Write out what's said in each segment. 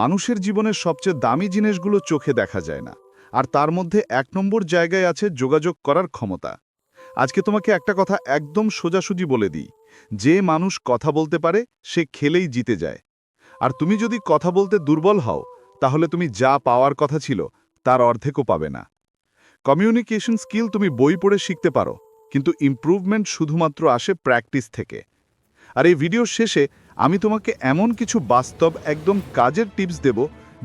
মানুষের জীবনের সবচেয়ে দামি জিনিসগুলো চোখে দেখা যায় না, আর তার মধ্যে এক নম্বর জায়গায় আছে যোগাযোগ করার ক্ষমতা। আজকে তোমাকে একটা কথা একদম সোজাসুজি বলে দিই, যে মানুষ কথা বলতে পারে, সে খেলেই জিতে যায়। আর তুমি যদি কথা বলতে দুর্বল হও, তাহলে তুমি যা পাওয়ার কথা ছিল, তার অর্ধেকও পাবে না। কমিউনিকেশন স্কিল তুমি বই পড়ে শিখতে পারো, কিন্তু ইম্প্রুভমেন্ট শুধুমাত্র আসে প্র্যাকটিস থেকে। আর এই ভিডিওর শেষে আমি তোমাকে এমন কিছু বাস্তব একদম কাজের টিপস দেব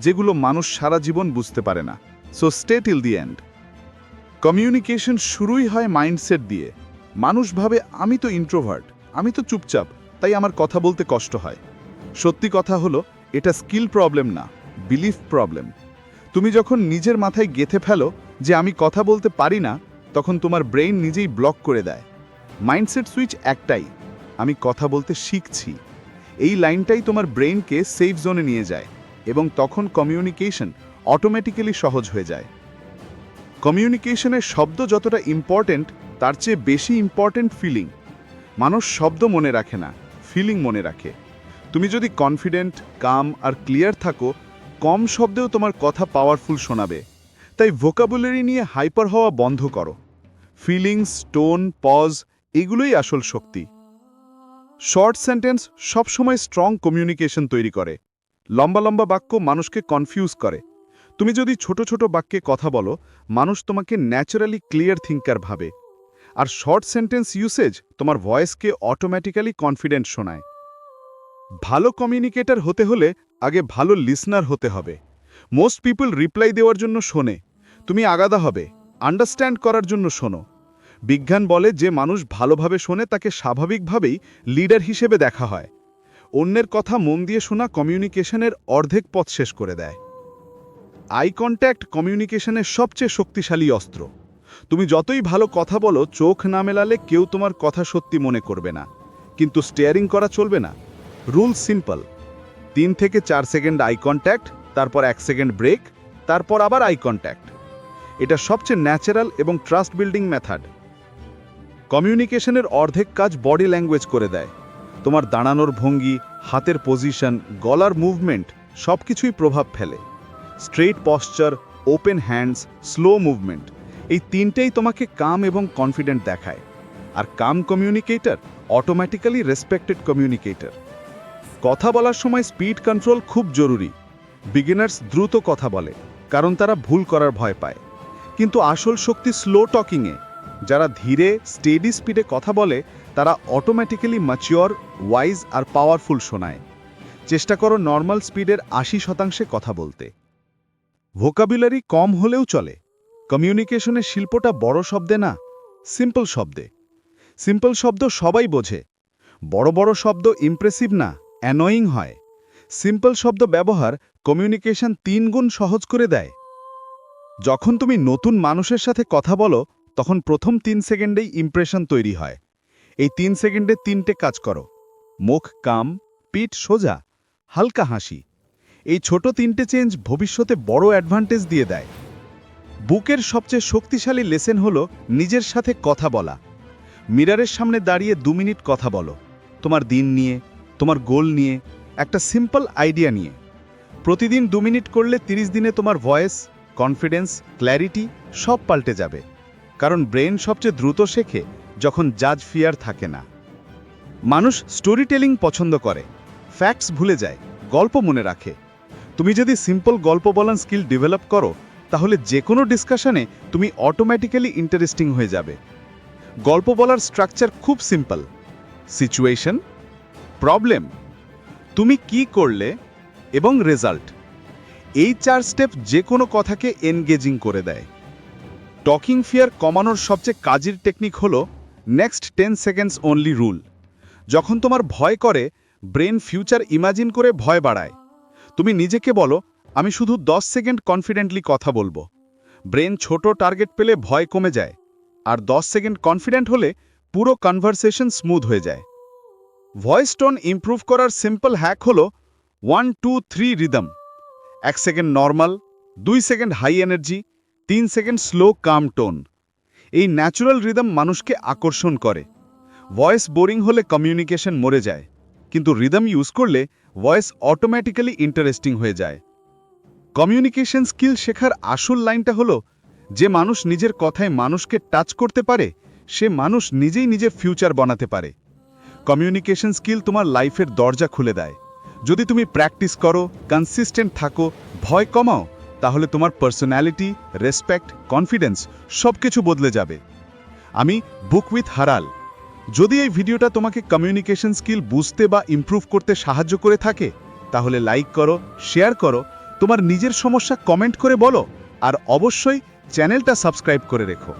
যেগুলো মানুষ সারা জীবন বুঝতে পারে না। So stay till the end communication শুরুই হয় মাইন্ডসেট দিয়ে। মানুষ ভাবে, আমি তো ইন্ট্রোভার্ট আমি তো চুপচাপ, তাই আমার কথা বলতে কষ্ট হয়। সত্যি কথা হলো, এটা স্কিল প্রবলেম না বিলিফ প্রবলেম তুমি যখন নিজের মাথায় গেথে ফেলো যে আমি কথা বলতে পারি না, তখন তোমার ব্রেইন নিজেই ব্লক করে দেয়। মাইন্ডসেট সুইচ একটাই, আমি কথা বলতে শিখছি। এই লাইনটাই তোমার ব্রেইনকে সেফ জোনে নিয়ে যায় এবং তখন কমিউনিকেশন অটোমেটিক্যালি সহজ হয়ে যায়। কমিউনিকেশনের শব্দ যতটা ইম্পর্ট্যান্ট তার চেয়ে বেশি ইম্পর্ট্যান্ট ফিলিং মানুষ শব্দ মনে রাখে না ফিলিং মনে রাখে। তুমি যদি কনফিডেন্ট কাম আর ক্লিয়ার থাকো, কম শব্দেও তোমার কথা পাওয়ারফুল শোনাবে। তাই ভোকাবুলারি নিয়ে হাইপার হওয়া বন্ধ করো। ফিলিংস টোন পজ এগুলোই আসল শক্তি। শর্ট সেন্টেন্স সবসময় স্ট্রং কমিউনিকেশন তৈরি করে। লম্বা লম্বা বাক্য মানুষকে কনফিউজ করে। তুমি যদি ছোট ছোট বাক্যে কথা বলো, মানুষ তোমাকে ন্যাচারালি ক্লিয়ার থিঙ্কার ভাবে। আর শর্ট সেন্টেন্স ইউসেজ তোমার ভয়েসকে অটোমেটিক্যালি কনফিডেন্ট শোনায়। ভালো কমিউনিকেটর হতে হলে আগে ভালো লিসনার হতে হবে। মোস্ট পিপল রিপ্লাই দেওয়ার জন্য শোনে। তুমি আগাদা হবে। আন্ডারস্ট্যান্ড করার জন্য শোনো। বিজ্ঞান বলে যে মানুষ ভালোভাবে শোনে তাকে স্বাভাবিকভাবেই লিডার হিসেবে দেখা হয়। অন্যের কথা মন দিয়ে শোনা কমিউনিকেশনের অর্ধেক পথ শেষ করে দেয়। আই কন্ট্যাক্ট কমিউনিকেশনের সবচেয়ে শক্তিশালী অস্ত্র। তুমি যতই ভালো কথা বলো, চোখ না মেলালে কেউ তোমার কথা সত্যি মনে করবে না। কিন্তু স্টেয়ারিং করা চলবে না। Rule simple. তিন থেকে চার সেকেন্ড আই কন্ট্যাক্ট, তারপর এক সেকেন্ড ব্রেক, তারপর আবার আই কন্ট্যাক্ট। এটা সবচেয়ে ন্যাচারাল এবং ট্রাস্ট বিল্ডিং মেথড। কমিউনিকেশনের অর্ধেক কাজ বডি ল্যাঙ্গুয়েজ করে দেয়। তোমার দাঁড়ানোর ভঙ্গি, হাতের পজিশন, গলার মুভমেন্ট সব কিছুই প্রভাব ফেলে। Straight posture, open hands, slow movement, এই তিনটেই তোমাকে কাম এবং কনফিডেন্ট দেখায়। আর calm communicator automatically respected communicator. কথা বলার সময় স্পিড কন্ট্রোল খুব জরুরি। বিগিনার্স দ্রুত কথা বলে, কারণ তারা ভুল করার ভয় পায়। কিন্তু আসল শক্তি স্লো টকিংয়ে যারা ধীরে স্টেডি স্পিডে কথা বলে, তারা অটোমেটিক্যালি ম্যাচিওর ওয়াইজ আর পাওয়ারফুল শোনায়। চেষ্টা করো নর্মাল স্পিডের আশি শতাংশে কথা বলতে। ভোকাবুলারি কম হলেও চলে। কমিউনিকেশনের শিল্পটা বড় শব্দে না সিম্পল শব্দে। সিম্পল শব্দ সবাই বোঝে। বড় বড় শব্দ ইমপ্রেসিভ না অ্যানোয়িং হয়। সিম্পল শব্দ ব্যবহার কমিউনিকেশন তিন গুণ সহজ করে দেয়। যখন তুমি নতুন মানুষের সাথে কথা বলো তখন প্রথম তিন সেকেন্ডেই ইমপ্রেশন তৈরি হয়। এই তিন সেকেন্ডে তিনটে কাজ করো। মুখ কাম, পিঠ সোজা, হালকা হাসি। এই ছোট তিনটে চেঞ্জ ভবিষ্যতে বড় অ্যাডভান্টেজ দিয়ে দেয়। বুকের সবচেয়ে শক্তিশালী লেসেন হলো নিজের সাথে কথা বলা। মিরারের সামনে দাঁড়িয়ে দু মিনিট কথা বলো। তোমার দিন নিয়ে, তোমার গোল নিয়ে, একটা সিম্পল আইডিয়া নিয়ে। প্রতিদিন দু মিনিট করলে ৩০ দিনে তোমার ভয়েস কনফিডেন্স ক্ল্যারিটি সব পাল্টে যাবে। কারণ ব্রেন সবচেয়ে দ্রুত শেখে যখন জাজ ফিয়ার থাকে না। মানুষ স্টোরি টেলিং পছন্দ করে ফ্যাক্টস ভুলে যায়, গল্প মনে রাখে। তুমি যদি সিম্পল গল্প বলার স্কিল ডেভেলপ করো, তাহলে যে কোনো ডিসকাশনে তুমি অটোমেটিক্যালি ইন্টারেস্টিং হয়ে যাবে। গল্প বলার স্ট্রাকচার খুব সিম্পল সিচুয়েশন প্রবলেম তুমি কি করলে এবং রেজাল্ট এই চার স্টেপ যে কোনো কথাকে এনগেজিং করে দেয়। টকিং ফিয়ার কমানোর সবচেয়ে কাজের টেকনিক হল next ten seconds only rule যখন তোমার ভয় করে, ব্রেন ফিউচার ইমাজিন করে ভয় বাড়ায়। তুমি নিজেকে বলো, আমি শুধু 10 সেকেন্ড কনফিডেন্টলি কথা বলব। ব্রেন ছোট টার্গেট পেলে ভয় কমে যায়। আর 10 সেকেন্ড কনফিডেন্ট হলে পুরো কনভারসেশন স্মুথ হয়ে যায়। ভয়েস টোন ইমপ্রুভ করার সিম্পল হ্যাক হলো ওয়ান টু থ্রি রিদম এক সেকেন্ড নর্মাল দুই সেকেন্ড হাই এনার্জি তিন সেকেন্ড স্লো কাম টোন এই ন্যাচুরাল রিদম মানুষকে আকর্ষণ করে। ভয়েস বোরিং হলে কমিউনিকেশন মরে যায়। কিন্তু রিদম ইউজ করলে ভয়েস অটোমেটিক্যালি ইন্টারেস্টিং হয়ে যায়। কমিউনিকেশন স্কিল শেখার আসল লাইনটা হলো, যে মানুষ নিজের কথায় মানুষকে টাচ করতে পারে, সে মানুষ নিজেই নিজের ফিউচার বানাতে পারে। কমিউনিকেশন স্কিল তোমার লাইফের দরজা খুলে দেয়। যদি তুমি প্র্যাকটিস করো কনসিস্টেন্ট থাকো, ভয় কমাও তাহলে তোমার পার্সোনালিটি রেসপেক্ট কনফিডেন্স সব কিছু বদলে যাবে। আমি বুক উইথ হারাল যদি এই ভিডিওটা তোমাকে কমিউনিকেশন স্কিল বুঝতে বা ইম্প্রুভ করতে সাহায্য করে থাকে, তাহলে লাইক করো শেয়ার করো, তোমার নিজের সমস্যা কমেন্ট করে বলো, আর অবশ্যই চ্যানেলটা সাবস্ক্রাইব করে রেখো।